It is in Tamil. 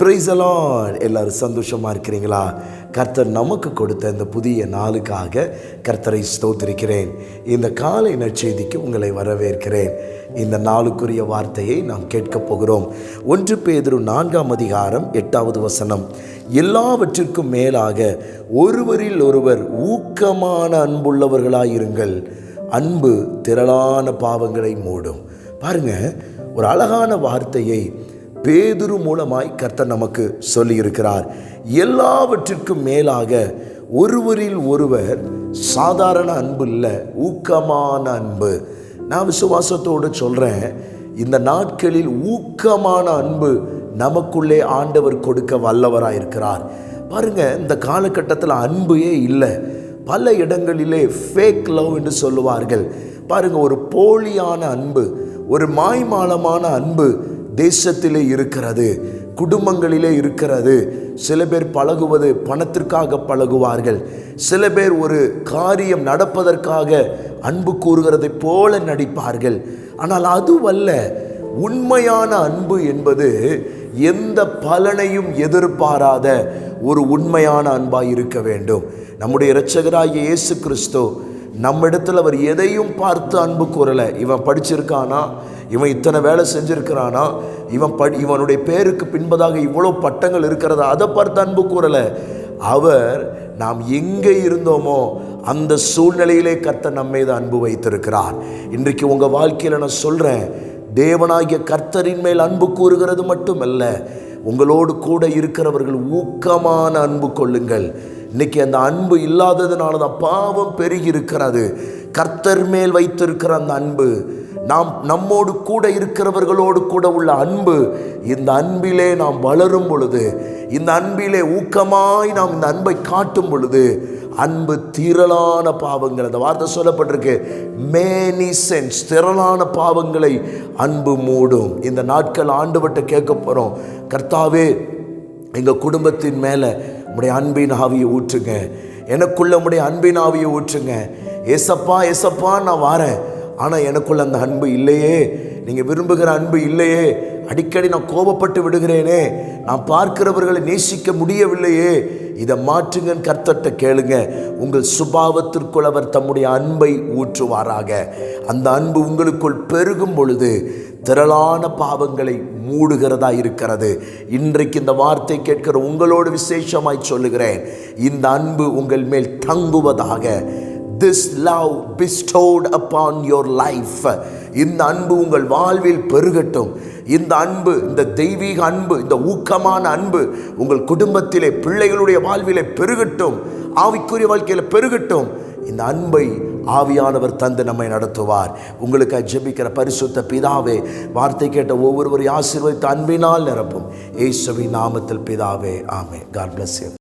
பிரைசலான் எல்லாரும் சந்தோஷமாக இருக்கிறீங்களா? கர்த்தர் நமக்கு கொடுத்த இந்த புதிய நாளுக்காக கர்த்தரை ஸ்தோத்திருக்கிறேன். இந்த காலை நற்செய்திக்கு உங்களை வரவேற்கிறேன். இந்த நாளுக்குரிய வார்த்தையை நாம் கேட்கப் போகிறோம். ஒன்று பேதுரு நான்காம் அதிகாரம் எட்டாவது வசனம். எல்லாவற்றிற்கும் மேலாக ஒருவரில் ஒருவர் ஊக்கமான அன்புள்ளவர்களாயிருங்கள். அன்பு திரளான பாவங்களை மூடும். பாருங்க ஒரு அழகான வார்த்தையை பேதுரு மூலமாய் கர்த்தர் நமக்கு சொல்லியிருக்கிறார். எல்லாவற்றிற்கும் மேலாக ஒருவரில் ஒருவர் சாதாரண அன்பு இல்லை ஊக்கமான அன்பு. நான் விசுவாசத்தோடு சொல்கிறேன் இந்த நாட்களில் ஊக்கமான அன்பு நமக்குள்ளே ஆண்டவர் கொடுக்க வல்லவராக இருக்கிறார். பாருங்க இந்த காலகட்டத்தில் அன்புயே இல்லை. பல இடங்களிலே ஃபேக் லவ் என்று சொல்லுவார்கள். பாருங்க ஒரு போலியான அன்பு ஒரு மாய்மாலமான அன்பு தேசத்திலே இருக்கிறது குடும்பங்களிலே இருக்கிறது. சில பேர் பழகுவது பணத்திற்காக பழகுவார்கள். சில பேர் ஒரு காரியம் நடப்பதற்காக அன்பு கூறுகிறதைப் போல நடிப்பார்கள். ஆனால் அதுவல்ல உண்மையான அன்பு என்பது எந்த பலனையும் எதிர்பாராத ஒரு உண்மையான அன்பாக இருக்க வேண்டும். நம்முடைய இரட்சகராகிய இயேசு கிறிஸ்து நம்மிடத்தில் அவர் எதையும் பார்த்து அன்பு கூறலை. இவன் படிச்சிருக்கானா? இவன் இத்தனை வேலை செஞ்சுருக்கிறானா? இவன் படி இவனுடைய பேருக்கு பின்பதாக இவ்வளோ பட்டங்கள் இருக்கிறதா? அதை பார்த்து அன்பு கூறலை. அவர் நாம் எங்கே இருந்தோமோ அந்த சூழ்நிலையிலே கர்த்தர் நம்மை அன்பு வைத்திருக்கிறார். இன்றைக்கு உங்கள் வாழ்க்கையில் நான் சொல்கிறேன் தேவனாகிய கர்த்தரின் மேல் அன்பு கூறுகிறது மட்டுமல்ல உங்களோடு கூட இருக்கிறவர்கள் ஊக்கமான அன்பு கொள்ளுங்கள். இன்னைக்கு அந்த அன்பு இல்லாததுனால தான் பாவம் பெருகி இருக்கிறது. கர்த்தர் மேல் வைத்திருக்கிற அந்த அன்பு நாம் நம்மோடு கூட இருக்கிறவர்களோடு கூட உள்ள அன்பு இந்த அன்பிலே நாம் வளரும் பொழுது இந்த அன்பிலே ஊக்கமாய் நாம் இந்த அன்பை காட்டும் பொழுது அன்பு திரளான பாவங்கள் அந்த வார்த்தை சொல்லப்பட்டிருக்கு மேனி சென்ஸ் திரளான பாவங்களை அன்பு மூடும். இந்த நாட்கள் ஆண்டுபட்ட கேட்க போகிறோம் கர்த்தாவே எங்கள் குடும்பத்தின் மேலே உடைய அன்பின் ஆவியை ஊற்றுங்க. எனக்குள்ள உடைய அன்பின் ஆவியை ஊற்றுங்க. ஏசப்பா ஏசப்பா நான் வாரேன். ஆனால் எனக்குள்ள அந்த அன்பு இல்லையே. நீங்கள் விரும்புகிற அன்பு இல்லையே. அடிக்கடி நான் கோபப்பட்டு விடுகிறேனே. நான் பார்க்கிறவர்களை நேசிக்க முடியவில்லையே. இதை மாற்றுங்கன்னு கர்த்தட்ட கேளுங்க. உங்கள் சுபாவத்திற்குள் அவர் தம்முடைய அன்பை ஊற்றுவாராக. அந்த அன்பு உங்களுக்குள் பெருகும் பொழுது திரளான பாவங்களை மூடுகிறதா இருக்கிறது. இன்றைக்கு இந்த வார்த்தை கேட்கிற உங்களோடு விசேஷமாய் சொல்லுகிறேன். இந்த அன்பு உங்கள் மேல் தங்குவதாக this love bestowed upon your life இந்த அன்பு உங்கள் வாழ்வில் பெருகட்டும். இந்த அன்பு இந்த தெய்வீக அன்பு இந்த ஊக்கமான அன்பு உங்கள் குடும்பத்திலே பிள்ளைகளுடைய வாழ்விலே பெருகட்டும். ஆவிக்குரிய வாழ்க்கையில் பெருகட்டும். இந்த அன்பை ஆவியானவர் தந்து நம்மை நடத்துவார். உங்களுக்கு ஜெபிக்கிற பரிசுத்த பிதாவே வார்த்தை கேட்ட ஒவ்வொருவரையும் ஆசீர்வதித்த அன்பினால் நிரப்பும். ஏசுவின் நாமத்தில் பிதாவே ஆமே காட் பிளஸ்